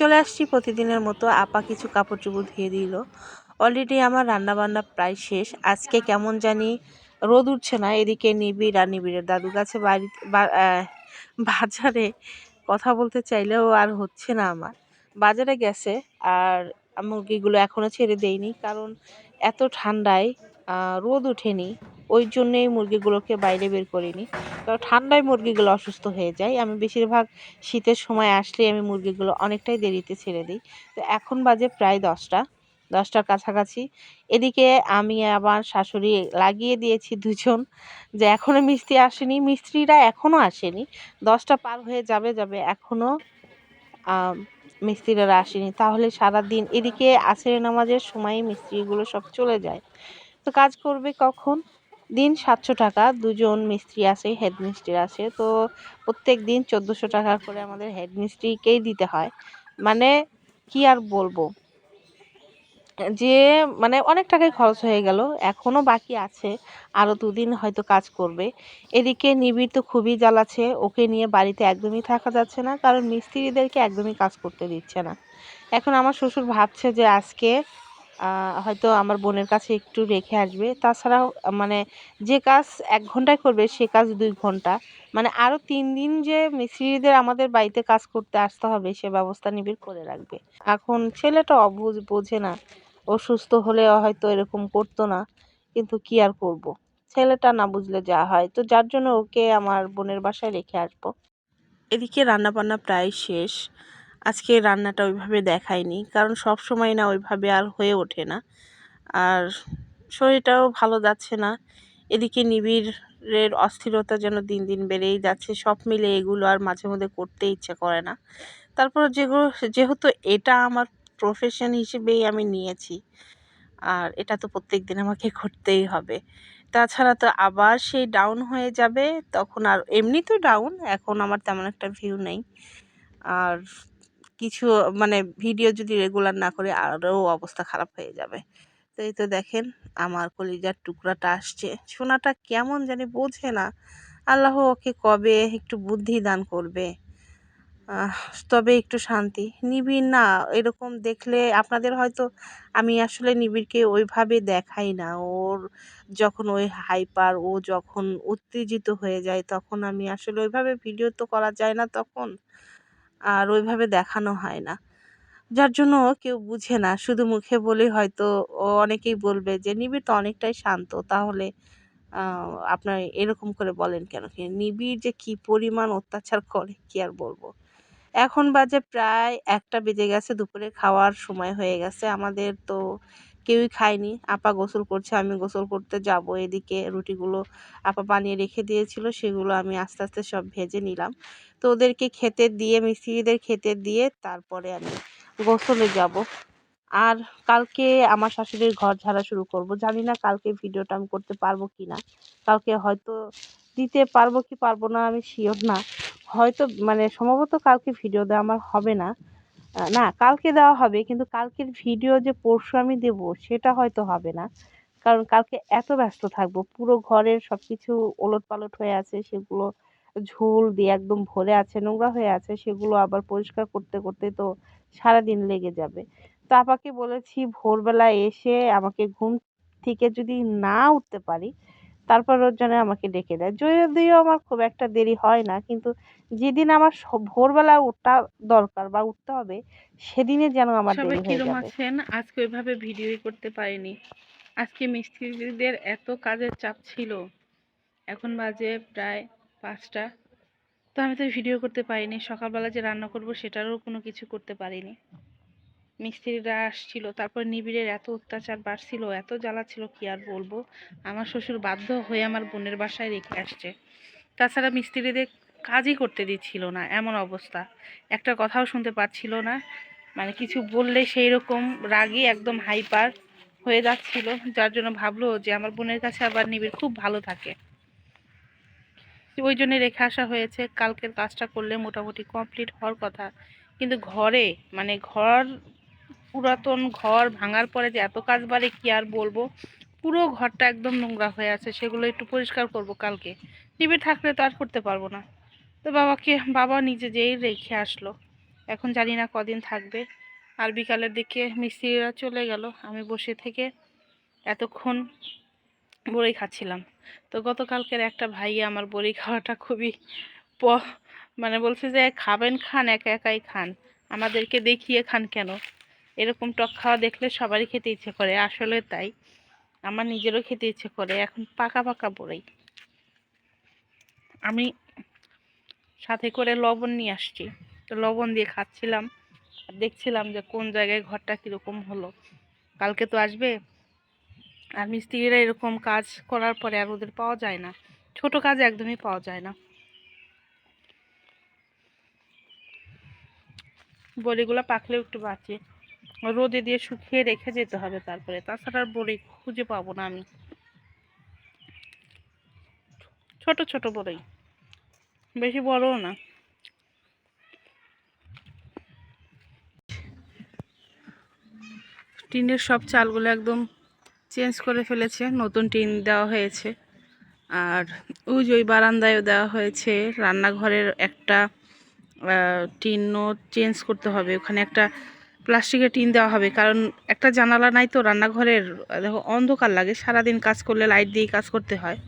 চলে আসছি প্রতিদিনের মতো। আপা কিছু কাপড় চোপড় ধুয়ে দিল। অলরেডি আমার রান্নাবান্না প্রায় শেষ। আজকে কেমন জানি রোদ উঠছে না। এদিকে নিবিড় আর নিবিড়ের দাদু কাছে বাড়িতে বাজারে কথা বলতে চাইলেও আর হচ্ছে না আমার। বাজারে গেছে আর মুরগিগুলো এখনও ছেড়ে দেয়নি কারণ এত ঠান্ডায় রোদ ওঠেনি। ওই জন্যেই মুরগিগুলোকে বাইরে বের করিনি। তো ঠান্ডায় মুরগিগুলো অসুস্থ হয়ে যায়। আমি বেশিরভাগ শীতের সময় আসলে আমি মুরগিগুলো অনেকটাই দেরিতে ছেড়ে দিই। তো এখন বাজে প্রায় দশটা, দশটার কাছাকাছি। এদিকে আমি আবার শাশুড়ি লাগিয়ে দিয়েছি দুজন, যে এখনও মিস্ত্রি আসেনি। মিস্ত্রিরা এখনও আসেনি। দশটা পার হয়ে যাবে যাবে এখনও মিস্ত্রিরা আসেনি। তাহলে সারা দিন এদিকে আসের নামাজের সময় মিস্ত্রিগুলো সব চলে যায়। তো কাজ করবে কখন? দিন সাতশো টাকা, দুজন মিস্ত্রি আছে হেড মিস্ত্রি আছে, তো প্রত্যেক দিন চোদ্দোশো টাকা করে আমাদের হেড মিস্ত্রিকেই দিতে হয়। মানে কি আর বলব? যে মানে অনেক টাকাই খরচ হয়ে গেল এখনও বাকি আছে আরও দুদিন হয়তো কাজ করবে। এদিকে নিবিড় তো খুবই জ্বালাচ্ছে, ওকে নিয়ে বাড়িতে একদমই থাকা যাচ্ছে না, কারণ মিস্ত্রিদেরকে একদমই কাজ করতে দিচ্ছে না। এখন আমার শ্বশুর ভাবছে যে আজকে হয়তো আমার বোনের কাছে একটু রেখে আসবে। তাছাড়াও মানে যে কাজ এক ঘন্টায় করবে, সে কাজ দুই ঘণ্টা। মানে আরও তিন দিন যে মিস্ত্রিদের আমাদের বাড়িতে কাজ করতে আসতে হবে, সে ব্যবস্থা নিবিড় করে রাখবে। এখন ছেলেটা অবুঝ, বোঝে না। অসুস্থ হলে হয়তো এরকম করতো না। কিন্তু কি আর করব। ছেলেটা না বুঝলে যা হয়। তো যার জন্য ওকে আমার বোনের বাসায় রেখে আসব। এদিকে রান্নাবান্না প্রায় শেষ। আজকে রান্নাটা ওইভাবে দেখায়নি, কারণ সব সময় না ওইভাবে আর হয়ে ওঠে না। আর শরীরটাও ভালো যাচ্ছে না। এদিকে নিবিড়ের অস্থিরতা যেন দিন দিন বেড়েই যাচ্ছে, সব মিলে এগুলো আর মাঝে মধ্যে করতে ইচ্ছে করে না। তারপর যেগুলো যেহেতু এটা আমার প্রফেশন হিসেবেই আমি নিয়েছি, আর এটা তো প্রত্যেক দিন আমাকে করতেই হবে। তাছাড়া তো আবার সেই ডাউন হয়ে যাবে, তখন আর এমনি তো ডাউন এখন আমার তেমন একটা ভিউ নেই। আর কিছু মানে ভিডিও যদি রেগুলার না করি, আরও অবস্থা খারাপ হয়ে যাবে। তো এই তো দেখেন, আমার কলিজার টুকরাটা আসছে। সোনাটা কেমন জানি বোঝে না। আল্লাহ ওকে কবে একটু বুদ্ধি দান করবে? তবে একটু শান্তি। নিবিড় না, এরকম দেখলে আপনাদের হয়তো, আমি আসলে নিবিড়কে ওইভাবে দেখাই না। ওর যখন ওই হাইপার ও যখন উত্তেজিত হয়ে যায়, তখন আমি আসলে ওইভাবে ভিডিও তো করা যায় না তখন। আর ওইভাবে দেখানো হয় না। যার জন্য কেউ বুঝে না। শুধু মুখে বলেই হয়তো অনেকেই বলবে যে, নিবিড় তো অনেকটাই শান্ত। তাহলে আপনার এরকম করে বলেন কেন কি? নিবিড় যে কি পরিমাণ অত্যাচার করে, কি আর বলব? এখন বাজে প্রায় একটা বেজে গেছে, দুপুরে খাওয়ার সময় হয়ে গেছে। আমাদের তো কেউই খায়নি। আপা গোসল করছে, আমি গোসল করতে যাব। এদিকে রুটিগুলো আপা বানিয়ে রেখে দিয়েছিল, সেগুলো আমি আস্তে আস্তে সব ভেজে নিলাম। তো ওদেরকে খেতে দিয়ে, মিস্ত্রিদের খেতে দিয়ে তারপরে আমি গোসলে যাব। আর কালকে আমার শাশুড়ির ঘর ঝাড়া শুরু করব। জানি না কালকে ভিডিওটা আমি করতে পারব কি না কালকে হয়তো দিতে পারব কি পারব না, আমি শিওর না। হয়তো মানে সম্ভবত কালকে ভিডিও দেওয়া আমার হবে না। না, কালকে দেওয়া হবে, কিন্তু কালকের ভিডিও যে পরশু আমি দেব, সেটা হয়তো হবে না। কারণ কালকে এত ব্যস্ত থাকব, পুরো ঘরের সব কিছু ওলট পালট হয়ে আছে, সেগুলো ঝোল দিয়ে একদম ভরে আছে, নোংরা হয়ে আছে, সেগুলো আবার পরিষ্কার করতে করতে তো সারাদিন লেগে যাবে। তো আপাকে বলেছি ভোরবেলা এসে আমাকে ঘুম থেকে যদি না উঠতে পারি তারপর ওর জন্য আমাকে ডেকে দেয়। যদিও আমার খুব একটা দেরি হয় না কিন্তু যেদিন আমার ভোরবেলা ওঠা দরকার বা উঠতে হবে সেদিনে যেন আমার দেরি হয়ে যাবে। আছেন? আজকে ওইভাবে ভিডিওই করতে পারিনি। আজকে মিস্ত্রিদের এত কাজের চাপ ছিল। এখন বাজে প্রায় পাঁচটা। তো আমি তো ভিডিও করতে পারিনি। সকালবেলা যে রান্না করব সেটারও কোনো কিছু করতে পারিনি। মিস্ত্রিরা আসছিল, তারপর নিবিড়ের এত অত্যাচার বাড়ছিল, এত জ্বালা ছিল, কি আর বলব? আমার শ্বশুর বাধ্য হয়ে আমার বোনের বাসায় রেখে আসছে। তাছাড়া মিস্ত্রিদের কাজই করতে দিচ্ছিল না, এমন অবস্থা। একটা কথাও শুনতে পাচ্ছিল না মানে কিছু বললে সেই রকম রাগী একদম হাইপার হয়ে যাচ্ছিল, যার জন্য ভাবলো যে আমার বোনের কাছে আবার নিবিড় খুব ভালো থাকে। ওই জন্য রেখে আসা হয়েছে, কালকের কাজটা করলে মোটামুটি কমপ্লিট হওয়ার কথা। কিন্তু ঘরে মানে ঘর পুরাতন ঘর ভাঙার পরে যে এত কাজ বাড়ে কি আর বলব? পুরো ঘরটা একদম নোংরা হয়ে আছে, সেগুলো একটু পরিষ্কার করব কালকে। নিবিড় থাকলে তো আর করতে পারব না। তো বাবাকে, বাবা নিজে যেই রেখে আসলো। এখন জানি না কদিন থাকবে। আর বিকালের দিকে মিস্ত্রিরা চলে গেল। আমি বসে থেকে এতক্ষণ বড়ি খাচ্ছিলাম। তো গতকালকের একটা ভাই আমার বড়ি খাওয়াটা খুবই প মানে বলছে যে খাবেন খান, একা একাই খান। আমাদেরকে দেখিয়ে খান কেন? এরকম টক খাওয়া দেখলে সবারই খেতে ইচ্ছে করে, আসলে তাই। আমার নিজেরও খেতে ইচ্ছে করে, এখন পাকা পাকা বড়ি আমি সাথে করে লবণ নিয়ে আসছি। তো লবণ দিয়ে খাচ্ছিলাম, আর দেখছিলাম যে কোন জায়গায় ঘরটা কীরকম হলো। কালকে তো আসবে, আর মিস্ত্রিরা এরকম কাজ করার পরে আর ওদের পাওয়া যায় না। ছোট কাজ একদমই পাওয়া যায় না। বড়িগুলো পাকলেও একটু বাঁচে। রোদে দিয়ে শুকিয়ে রেখে যেতে হবে তারপরে। তাছাড়া আর বড়ি খুঁজে পাবো না আমি। ছোট ছোট বড়ই বেশি বড়ও না। টিনের সব চালগুলো একদম চেঞ্জ করে ফেলেছে। নতুন টিন দেওয়া হয়েছে। আর যে ওই বারান্দায়ও দেওয়া হয়েছে। রান্নাঘরের একটা টিনও চেঞ্জ করতে হবে। ওখানে একটা প্লাস্টিকের টিন দেওয়া হবে, কারণ একটা জানালা নাই তো, রান্নাঘরের, দেখো, অন্ধকার লাগে, সারাদিন কাজ করলে লাইট দিয়ে কাজ করতে হয়।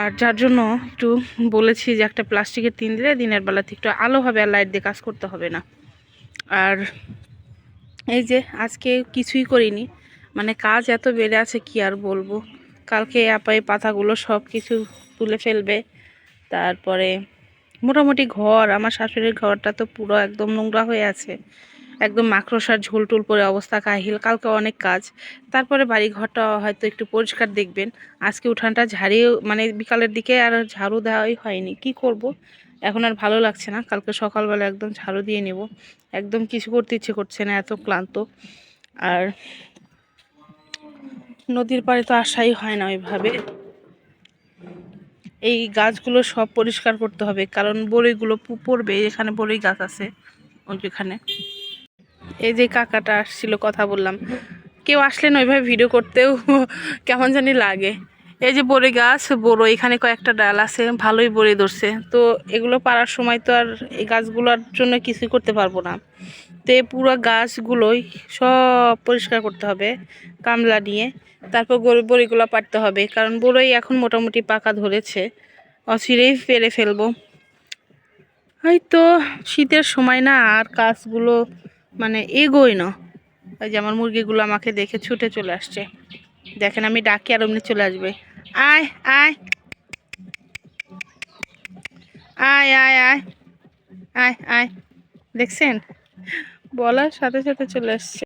আর যার জন্য একটু বলেছি যে একটা প্লাস্টিকের টিন দিলে দিনের বেলাতে একটু আলো হবে আর লাইট দিয়ে কাজ করতে হবে না। আর এই যে আজকে কিছুই করিনি মানে কাজ এত বেড়ে আছে, কি আর বলব? কালকে আপাই পাতাগুলো সব কিছু তুলে ফেলবে, তারপরে মোটামুটি ঘর, আমার শাশুড়ির ঘরটা তো পুরো একদম নোংরা হয়ে আছে। একদম মাকড়সার ঝোল টুল পরে অবস্থা কাহিল, কালকে অনেক কাজ। তারপরে বাড়ি ঘরটা হয়তো একটু পরিষ্কার দেখবেন। আজকে উঠানটা ঝাড়িয়ে মানে বিকালের দিকে আর ঝাড়ু দেওয়াই হয়নি। কি করব? এখন আর ভালো লাগছে না। কালকে সকালবেলা একদম ঝাড়ু দিয়ে নেব। একদম কিছু করতে ইচ্ছে করছে না, এত ক্লান্ত। আর নদীর পাড়ে তো আসাই হয় না ওইভাবে। এই গাছগুলো সব পরিষ্কার করতে হবে। কারণ বড়িগুলো পড়বে, এখানে বড়ই গাছ আছে ওই যেখানে এই যে কাকাটা আসছিল, কথা বললাম। কেউ আসলেন ওইভাবে ভিডিও করতেও কেমন জানি লাগে। এই যে বড়ি গাছ, বড়, এখানে কয়েকটা ডাল আছে, ভালোই বড়ি ধরছে। তো এগুলো পাড়ার সময় তো আর এই গাছগুলোর জন্য কিছু করতে পারব না। তো এই পুরো গাছগুলোই সব পরিষ্কার করতে হবে কামলা নিয়ে। তারপর গরু, বড়িগুলো পাড়তে হবে, কারণ বড়ই এখন মোটামুটি পাকা ধরেছে। অচিরেই পেরে ফেলব। হয়তো শীতের সময় না আর কাজগুলো মানে এগোয় না। ওই যে আমার মুরগিগুলো আমাকে দেখে ছুটে চলে আসছে। দেখেন আমি ডাকি আর অমনি চলে আসবে। আয় আয়। আয় আয় আয়। আয় আয়। দেখছেন? বলার সাথে সাথে চলে আসছে।